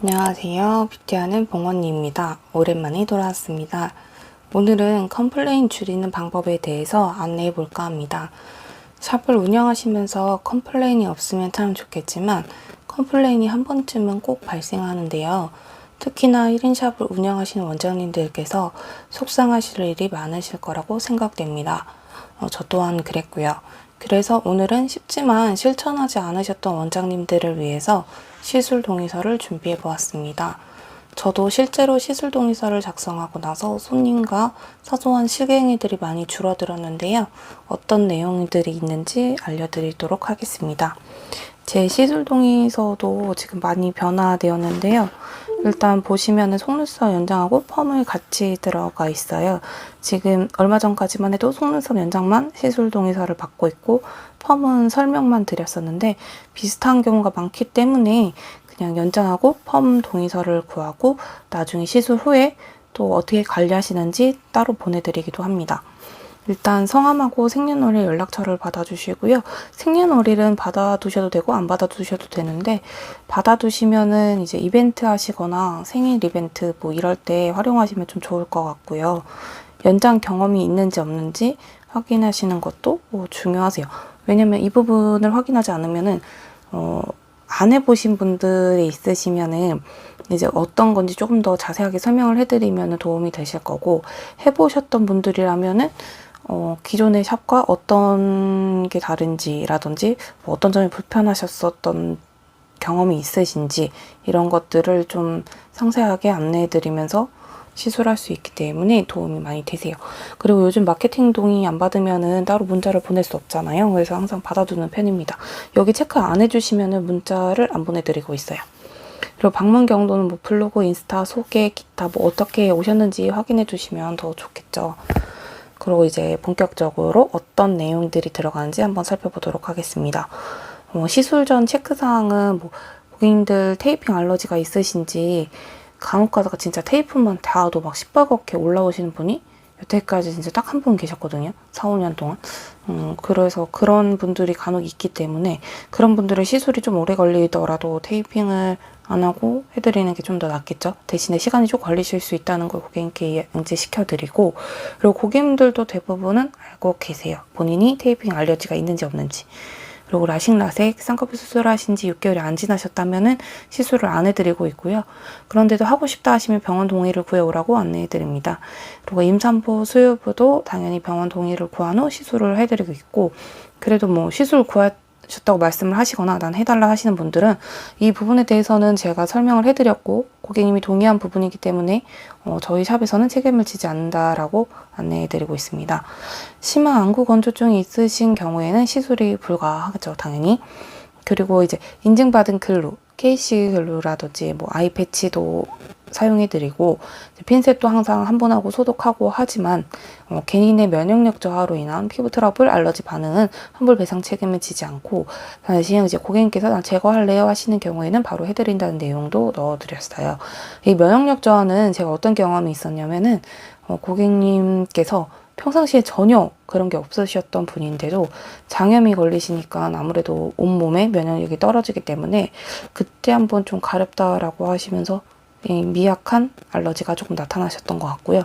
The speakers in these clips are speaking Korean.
안녕하세요. 뷰티하는 봉언니입니다. 오랜만에 돌아왔습니다. 오늘은 컴플레인 줄이는 방법에 대해서 안내해 볼까 합니다. 샵을 운영하시면서 컴플레인이 없으면 참 좋겠지만 컴플레인이 한 번쯤은 꼭 발생하는데요. 특히나 1인 샵을 운영하시는 원장님들께서 속상하실 일이 많으실 거라고 생각됩니다. 어, 저 또한 그랬고요. 그래서 오늘은 쉽지만 실천하지 않으셨던 원장님들을 위해서 시술 동의서를 준비해 보았습니다. 저도 실제로 시술 동의서를 작성하고 나서 손님과 사소한 실갱이들이 많이 줄어들었는데요. 어떤 내용들이 있는지 알려드리도록 하겠습니다. 제 시술 동의서도 지금 많이 변화되었는데요. 일단 보시면은 속눈썹 연장하고 펌을 같이 들어가 있어요. 지금 얼마 전까지만 해도 속눈썹 연장만 시술 동의서를 받고 있고 펌은 설명만 드렸었는데 비슷한 경우가 많기 때문에 그냥 연장하고 펌 동의서를 구하고 나중에 시술 후에 또 어떻게 관리하시는지 따로 보내드리기도 합니다. 일단 성함하고 생년월일 연락처를 받아주시고요. 생년월일은 받아두셔도 되고 안 받아두셔도 되는데 받아두시면은 이제 이벤트 하시거나 생일 이벤트 뭐 이럴 때 활용하시면 좀 좋을 것 같고요. 연장 경험이 있는지 없는지 확인하시는 것도 뭐 중요하세요. 왜냐면 이 부분을 확인하지 않으면은 어, 안 해보신 분들이 있으시면은 이제 어떤 건지 조금 더 자세하게 설명을 해드리면 도움이 되실 거고 해보셨던 분들이라면은 어, 기존의 샵과 어떤 게 다른지라든지 뭐 어떤 점이 불편하셨었던 경험이 있으신지 이런 것들을 좀 상세하게 안내해 드리면서 시술할 수 있기 때문에 도움이 많이 되세요. 그리고 요즘 마케팅 동의 안 받으면은 따로 문자를 보낼 수 없잖아요. 그래서 항상 받아두는 편입니다. 여기 체크 안 해주시면은 문자를 안 보내드리고 있어요. 그리고 방문 경로는 뭐 블로그, 인스타, 소개, 기타 뭐 어떻게 오셨는지 확인해 주시면 더 좋겠죠. 그리고 이제 본격적으로 어떤 내용들이 들어가는지 한번 살펴보도록 하겠습니다. 어, 시술 전 체크사항은 뭐 고객님들 테이핑 알러지가 있으신지 간혹 가다가 진짜 테이프만 닿아도 막 시뻘겋게 올라오시는 분이 여태까지 진짜 딱 한 분 계셨거든요. 4, 5년 동안. 음, 그래서 그런 분들이 간혹 있기 때문에 그런 분들은 시술이 좀 오래 걸리더라도 테이핑을 안 하고 해드리는 게 좀 더 낫겠죠. 대신에 시간이 좀 걸리실 수 있다는 걸 고객님께 인지시켜드리고 그리고 고객님들도 대부분은 알고 계세요. 본인이 테이핑 알러지가 있는지 없는지. 그리고 라식 라섹 쌍꺼풀 수술하신 지 6개월이 안 지나셨다면은 시술을 안 해드리고 있고요. 그런데도 하고 싶다 하시면 병원 동의를 구해오라고 안내해드립니다. 그리고 임산부 수유부도 당연히 병원 동의를 구한 후 시술을 해드리고 있고 그래도 뭐 시술 구할 셨다고 말씀을 하시거나 난 해달라 하시는 분들은 이 부분에 대해서는 제가 설명을 해드렸고 고객님이 동의한 부분이기 때문에 어, 저희 샵에서는 책임을 지지 않는다라고 안내해드리고 있습니다. 심한 안구 건조증이 있으신 경우에는 시술이 불가하겠죠 당연히 그리고 이제 인증받은 글 루 KC 글루라든지 뭐 아이 패치도 사용해드리고 핀셋도 항상 한 번 하고 소독하고 하지만 어, 개인의 면역력 저하로 인한 피부 트러블, 알러지 반응은 환불 배상 책임을 지지 않고 대신 이제 고객님께서 나 제거할래요 하시는 경우에는 바로 해드린다는 내용도 넣어드렸어요. 이 면역력 저하는 제가 어떤 경험이 있었냐면은 어, 고객님께서 평상시에 전혀 그런 게 없으셨던 분인데도 장염이 걸리시니까 아무래도 온몸에 면역력이 떨어지기 때문에 그때 한번 좀 가렵다라고 하시면서 미약한 알러지가 조금 나타나셨던 것 같고요.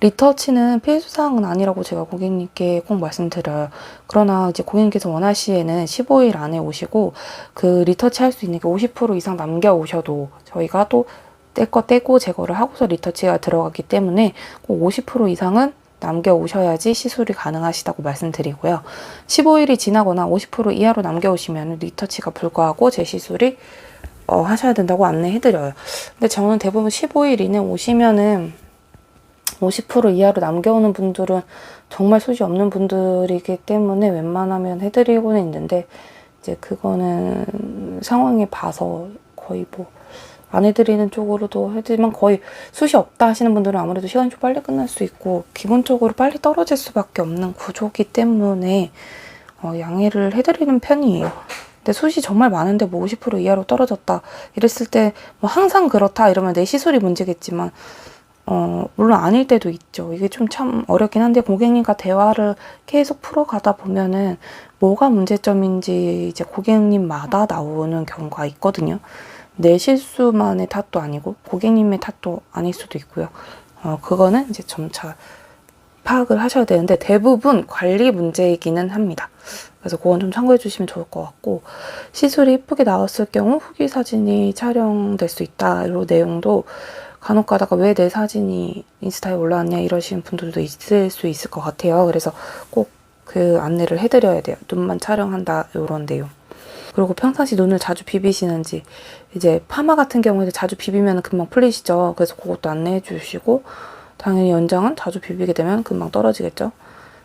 리터치는 필수사항은 아니라고 제가 고객님께 꼭 말씀드려요. 그러나 이제 고객님께서 원하시에는 15일 안에 오시고 그 리터치 할 수 있는 게 50% 이상 남겨 오셔도 저희가 또 뗄거 떼고 제거를 하고서 리터치가 들어가기 때문에 꼭 50% 이상은 남겨 오셔야지 시술이 가능하시다고 말씀드리고요. 15일이 지나거나 50% 이하로 남겨 오시면 리터치가 불가하고 재시술이 어, 하셔야 된다고 안내해드려요. 근데 저는 대부분 15일 이내 오시면은 50% 이하로 남겨오는 분들은 정말 숱이 없는 분들이기 때문에 웬만하면 해드리고는 있는데 이제 그거는 상황에 봐서 거의 뭐 안 해드리는 쪽으로도 해드리면 거의 숱이 없다 하시는 분들은 아무래도 시간이 좀 빨리 끝날 수 있고 기본적으로 빨리 떨어질 수밖에 없는 구조기 때문에 어, 양해를 해드리는 편이에요. 근데 숱이 정말 많은데 뭐 50% 이하로 떨어졌다 이랬을 때 뭐 항상 그렇다 이러면 내 시술이 문제겠지만 어, 물론 아닐 때도 있죠. 이게 좀 참 어렵긴 한데 고객님과 대화를 계속 풀어가다 보면은 뭐가 문제점인지 이제 고객님마다 나오는 경우가 있거든요. 내 실수만의 탓도 아니고 고객님의 탓도 아닐 수도 있고요. 어, 그거는 이제 점차 파악을 하셔야 되는데 대부분 관리 문제이기는 합니다. 그래서 그건 좀 참고해 주시면 좋을 것 같고 시술이 이쁘게 나왔을 경우 후기 사진이 촬영될 수 있다. 이런 내용도 간혹 가다가 왜 내 사진이 인스타에 올라왔냐 이러시는 분들도 있을 수 있을 것 같아요. 그래서 꼭 그 안내를 해드려야 돼요. 눈만 촬영한다 이런 내용. 그리고 평상시 눈을 자주 비비시는지 이제 파마 같은 경우에도 자주 비비면 금방 풀리시죠. 그래서 그것도 안내해 주시고 당연히 연장은 자주 비비게 되면 금방 떨어지겠죠.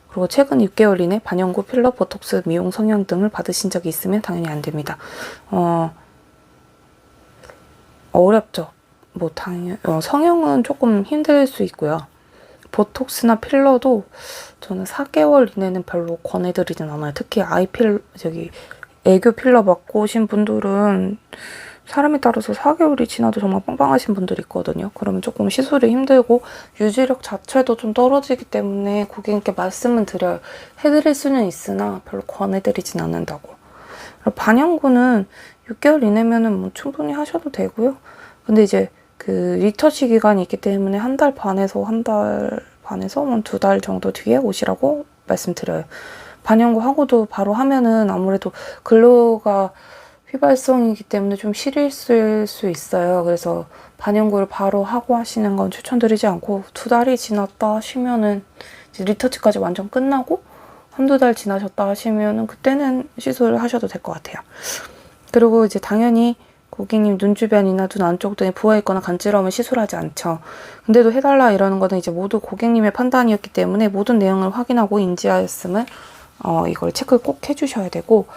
그리고 최근 6개월 이내 반영구, 필러, 보톡스, 미용, 성형 등을 받으신 적이 있으면 당연히 안 됩니다. 어, 어렵죠. 뭐 당연 어, 성형은 조금 힘들 수 있고요. 보톡스나 필러도 저는 4개월 이내는 별로 권해드리진 않아요. 특히 아이필 저기 애교 필러 받고 오신 분들은 사람에 따라서 4개월이 지나도 정말 빵빵하신 분들이 있거든요. 그러면 조금 시술이 힘들고 유지력 자체도 좀 떨어지기 때문에 고객님께 말씀은 드려요. 해드릴 수는 있으나 별로 권해드리진 않는다고. 반영구는 6개월 이내면은 뭐 충분히 하셔도 되고요. 근데 이제 그 리터치 기간이 있기 때문에 한 달 반에서 한 달 반에서 두달 정도 뒤에 오시라고 말씀드려요. 반영구 하고도 바로 하면은 아무래도 근로가 휘발성이기 때문에 좀 시리했을 수 있어요. 그래서 반영구를 바로 하고 하시는 건 추천드리지 않고 두 달이 지났다 하시면은 리터치까지 완전 끝나고 한두 달 지나셨다 하시면은 그때는 시술을 하셔도 될 것 같아요. 그리고 이제 당연히 고객님 눈 주변이나 눈 안쪽 등에 부어 있거나 간지러우면 시술하지 않죠. 근데도 해달라 이러는 거는 이제 모두 고객님의 판단이었기 때문에 모든 내용을 확인하고 인지하였음을 어, 이걸 체크를 꼭 해주셔야 되고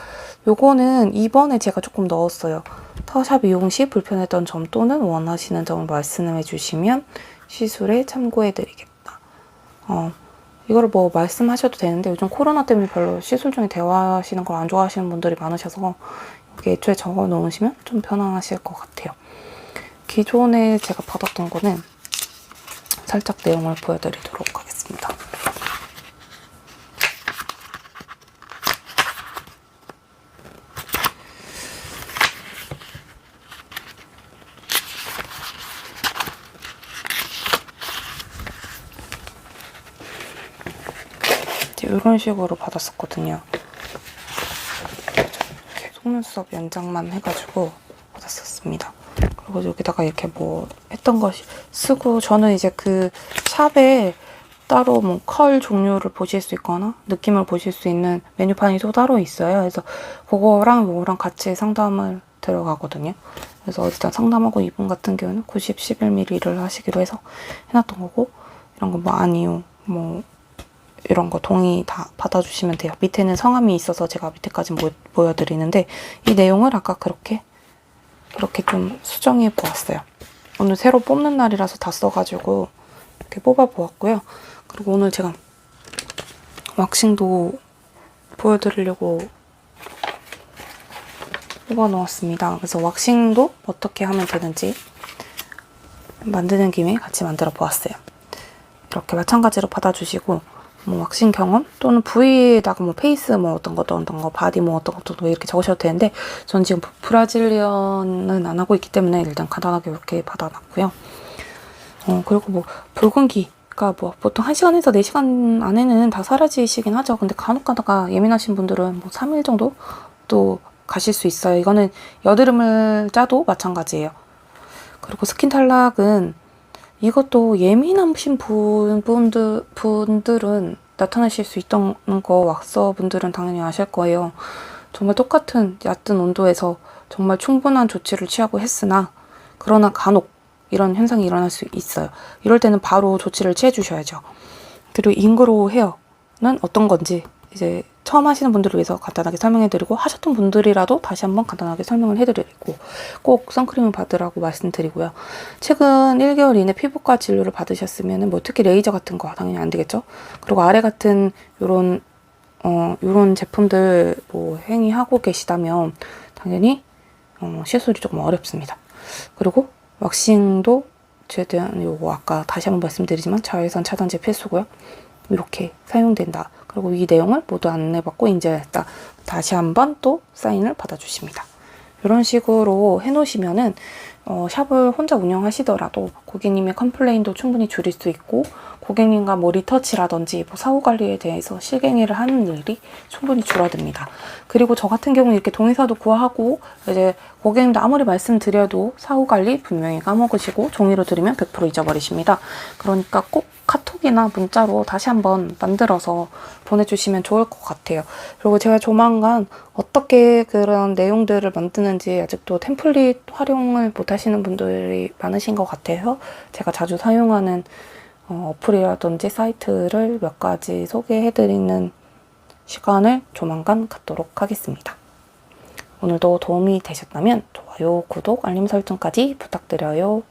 요거는 이번에 제가 조금 넣었어요. 터샵 이용 시 불편했던 점 또는 원하시는 점을 말씀해 주시면 시술에 참고해 드리겠다. 어, 이걸 뭐 말씀하셔도 되는데 요즘 코로나 때문에 별로 시술 중에 대화하시는 걸 안 좋아하시는 분들이 많으셔서 여기 애초에 적어 놓으시면 좀 편안하실 것 같아요. 기존에 제가 받았던 거는 살짝 내용을 보여드리도록 하겠습니다. 이런 식으로 받았었거든요. 이렇게 속눈썹 연장만 해가지고 받았었습니다. 그리고 여기다가 이렇게 뭐 했던 거 쓰고 저는 이제 그 샵에 따로 뭐 컬 종류를 보실 수 있거나 느낌을 보실 수 있는 메뉴판이 또 따로 있어요. 그래서 그거랑 요거랑 같이 상담을 들어가거든요. 그래서 일단 상담하고 이분 같은 경우는 90, 11mm를 하시기로 해서 해놨던 거고 이런 거 뭐 아니요, 뭐 이런 거 동의 다 받아주시면 돼요. 밑에는 성함이 있어서 제가 밑에까지 모, 보여드리는데 이 내용을 아까 그렇게 그렇게 좀 수정해 보았어요. 오늘 새로 뽑는 날이라서 다 써가지고 이렇게 뽑아 보았고요. 그리고 오늘 제가 왁싱도 보여드리려고 뽑아 놓았습니다. 그래서 왁싱도 어떻게 하면 되는지 만드는 김에 같이 만들어 보았어요. 이렇게 마찬가지로 받아주시고 뭐 왁싱 경험 또는 부위에다가 뭐 페이스 뭐 어떤 것도 어떤 거 바디 뭐 어떤 것도 뭐 이렇게 적으셔도 되는데 전 지금 브라질리언은 안 하고 있기 때문에 일단 간단하게 이렇게 받아놨고요. 어 그리고 뭐 붉은기가 뭐 보통 1시간에서 4시간 안에는 다 사라지시긴 하죠. 근데 간혹 가다가 예민하신 분들은 뭐 3일 정도 또 가실 수 있어요. 이거는 여드름을 짜도 마찬가지예요. 그리고 스킨 탈락은 이것도 예민하신 분, 분들, 분들은 나타나실 수 있던 거 왁서 분들은 당연히 아실 거예요. 정말 똑같은 얕은 온도에서 정말 충분한 조치를 취하고 했으나 그러나 간혹 이런 현상이 일어날 수 있어요. 이럴 때는 바로 조치를 취해 주셔야죠. 그리고 잉그로우 헤어는 어떤 건지 이제 처음 하시는 분들을 위해서 간단하게 설명해 드리고 하셨던 분들이라도 다시 한번 간단하게 설명을 해 드리고 꼭 선크림을 받으라고 말씀드리고요. 최근 1개월 이내 피부과 진료를 받으셨으면 뭐 특히 레이저 같은 거 당연히 안 되겠죠. 그리고 아래 같은 요런 어 요런 제품들 뭐 행위하고 계시다면 당연히 어, 시술이 조금 어렵습니다. 그리고 왁싱도 최대한 요거 아까 다시 한번 말씀드리지만 자외선 차단제 필수고요. 이렇게 사용된다. 그리고 이 내용을 모두 안내받고 인증했다. 다시 한번 또 사인을 받아주십니다. 이런 식으로 해놓으시면은 어, 샵을 혼자 운영하시더라도 고객님의 컴플레인도 충분히 줄일 수 있고 고객님과 뭐 리터치라든지 뭐 사후 관리에 대해서 실갱이를 하는 일이 충분히 줄어듭니다. 그리고 저 같은 경우는 이렇게 동의서도 구하고 이제 고객님도 아무리 말씀드려도 사후 관리 분명히 까먹으시고 종이로 드리면 100% 잊어버리십니다. 그러니까 꼭 카톡이나 문자로 다시 한번 만들어서 보내주시면 좋을 것 같아요. 그리고 제가 조만간 어떻게 그런 내용들을 만드는지 아직도 템플릿 활용을 못 하시는 분들이 많으신 것 같아서 제가 자주 사용하는 어, 어플이라든지 사이트를 몇 가지 소개해드리는 시간을 조만간 갖도록 하겠습니다. 오늘도 도움이 되셨다면 좋아요, 구독, 알림 설정까지 부탁드려요.